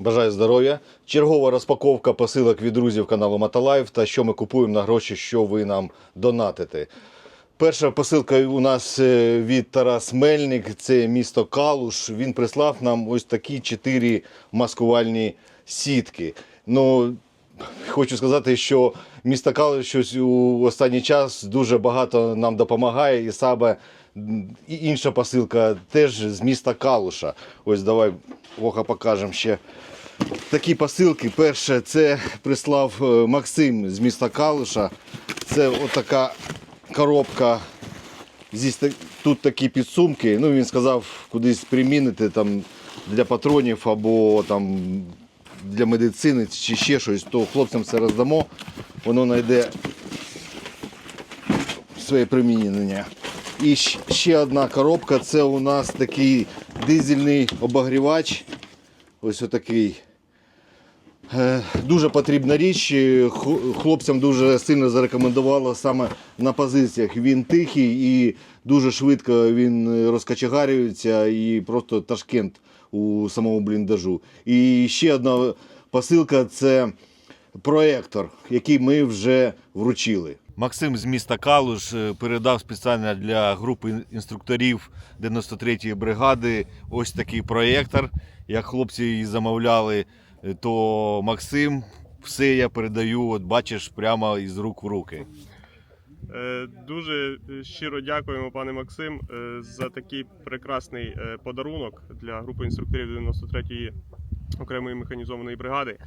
Бажаю здоров'я. Чергова розпаковка посилок від друзів каналу Маталайв та що ми купуємо на гроші, що ви нам донатите. Перша посилка у нас е, від Тарас Мельник, це місто Калуш. Він прислав нам ось такі чотири маскувальні сітки. Ну, хочу сказати, що місто Калуш щось у останній час дуже багато нам допомагає, і саме і інша посилка теж з міста Калуша. Ось давай Воха покажемо ще. Такі посилки. Перше, це прислав е, Максим з міста Калуша. Це отака коробка. Тут такі підсумки. Ну, він сказав, кудись примінити там, для патронів або там, для медицини чи ще щось, то хлопцям це роздамо. Воно знайде своє примінення. І ще одна коробка це у нас такий дизельний обогрівач. Ось отакий. Е, Дуже потрібна річ. Хлопцям дуже сильно зарекомендувало саме на позиціях. Він тихий і дуже швидко він розкачегарюється і просто ташкент у самому бліндажу. І ще одна посилка це проектор, який ми вже вручили. Максим з міста Калуш е, передав спеціально для групи інструкторів 93-ї бригади ось такий проєктор. Як хлопці її замовляли, е, то Максим все я передаю, от бачиш, прямо із рук в руки. Е, Дуже щиро дякуємо, пане Максим, за такий прекрасний подарунок для групи інструкторів 93-ї окремої механізованої бригади.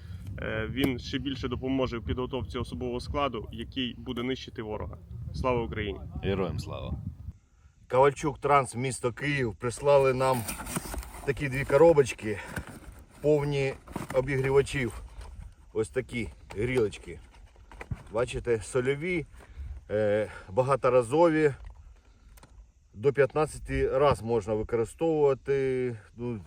Е, Він ще більше допоможе в підготовці особового складу, який буде нищити ворога. Слава Україні! Героям слава. Ковальчук Транс, місто Київ, прислали нам такі дві коробочки, повні обігрівачів. Ось такі грілочки. Бачите, сольові, е, багаторазові. До 15 раз можна використовувати. Ну,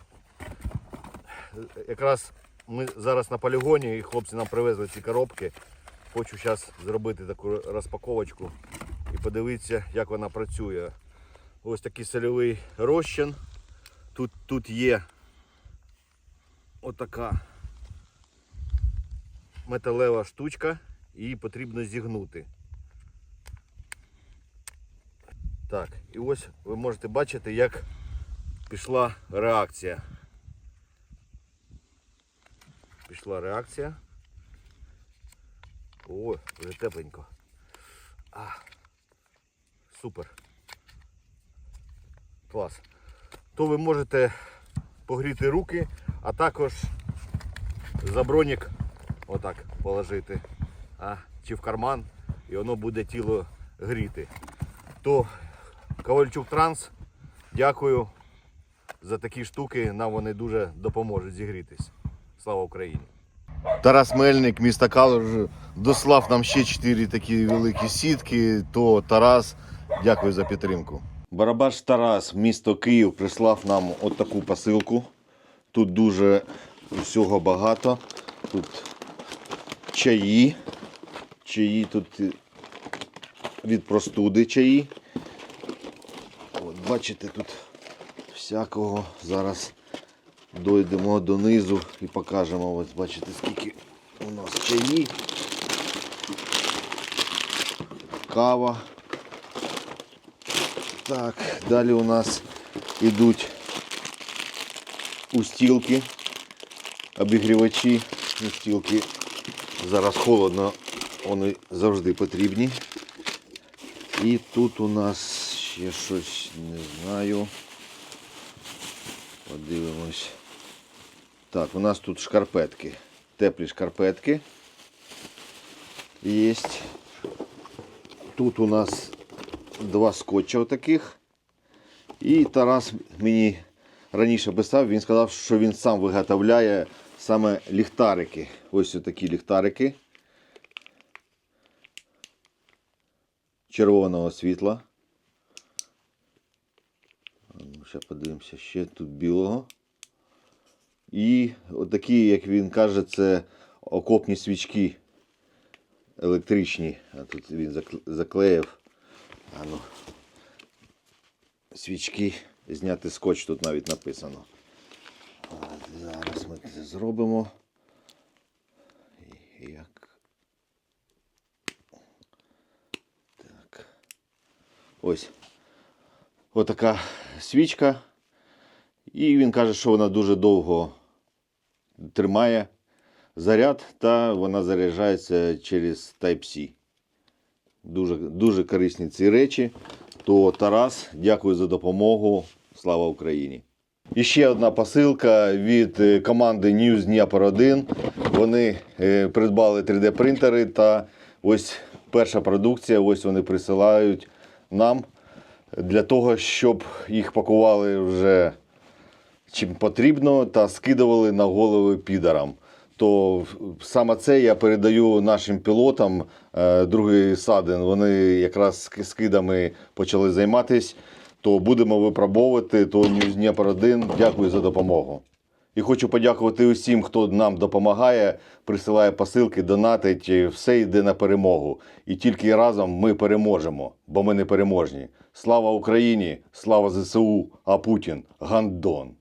якраз ми зараз на полігоні і хлопці нам привезли ці коробки. Хочу зараз зробити таку розпаковочку і подивитися, як вона працює. Ось такий сольовий розчин. Тут, тут є отака металева штучка, її потрібно зігнути. Так, і ось ви можете бачити, як пішла реакція. Пішла реакція. О, вже тепленько. А, супер. Клас. То ви можете погріти руки, а також за бронік отак положити. А, чи в карман, і воно буде тіло гріти. То Ковальчук Транс, дякую за такі штуки. Нам вони дуже допоможуть зігрітись. Слава Україні! Тарас Мельник, місто Калуш, дослав нам ще чотири такі великі сітки. То Тарас, дякую за підтримку. Барабаш Тарас, місто Київ, прислав нам от посилку. Тут дуже всього багато. Тут чаї. Чаї тут від простуди чаї. От, бачите, тут всякого зараз дойдемо донизу і покажемо. Ось бачите, скільки у нас чаї, кава. Так, далі у нас йдуть устілки, обігрівачі, устілки. Зараз холодно, вони завжди потрібні. І тут у нас ще щось не знаю. Подивимось. Так, у нас тут шкарпетки. Теплі шкарпетки. Є. Тут у нас два скотча таких. І Тарас мені раніше писав, він сказав, що він сам виготовляє саме ліхтарики. Ось такі ліхтарики. Червоного світла. Ще подивимося, ще тут білого. І отакі, як він каже, це окопні свічки електричні. А тут він заклеїв. А ну, свічки зняти скотч тут навіть написано. А, зараз ми це зробимо. Як. Так. Ось. Отака свічка. І він каже, що вона дуже довго тримає заряд, та вона заряджається через Type-C. Дуже, дуже корисні ці речі. То Тарас, дякую за допомогу. Слава Україні! І ще одна посилка від е, команди News Дніпро 1. Вони е, придбали 3D-принтери та ось перша продукція, ось вони присилають нам для того, щоб їх пакували вже чим потрібно та скидували на голови підарам. То саме це я передаю нашим пілотам. Е, Другий садин, вони якраз ски- скидами почали займатися. То будемо випробовувати, то Дніпро 1. Дякую за допомогу. І хочу подякувати усім, хто нам допомагає, присилає посилки, донатить. Все йде на перемогу. І тільки разом ми переможемо, бо ми не переможні. Слава Україні! Слава ЗСУ! А Путін гандон!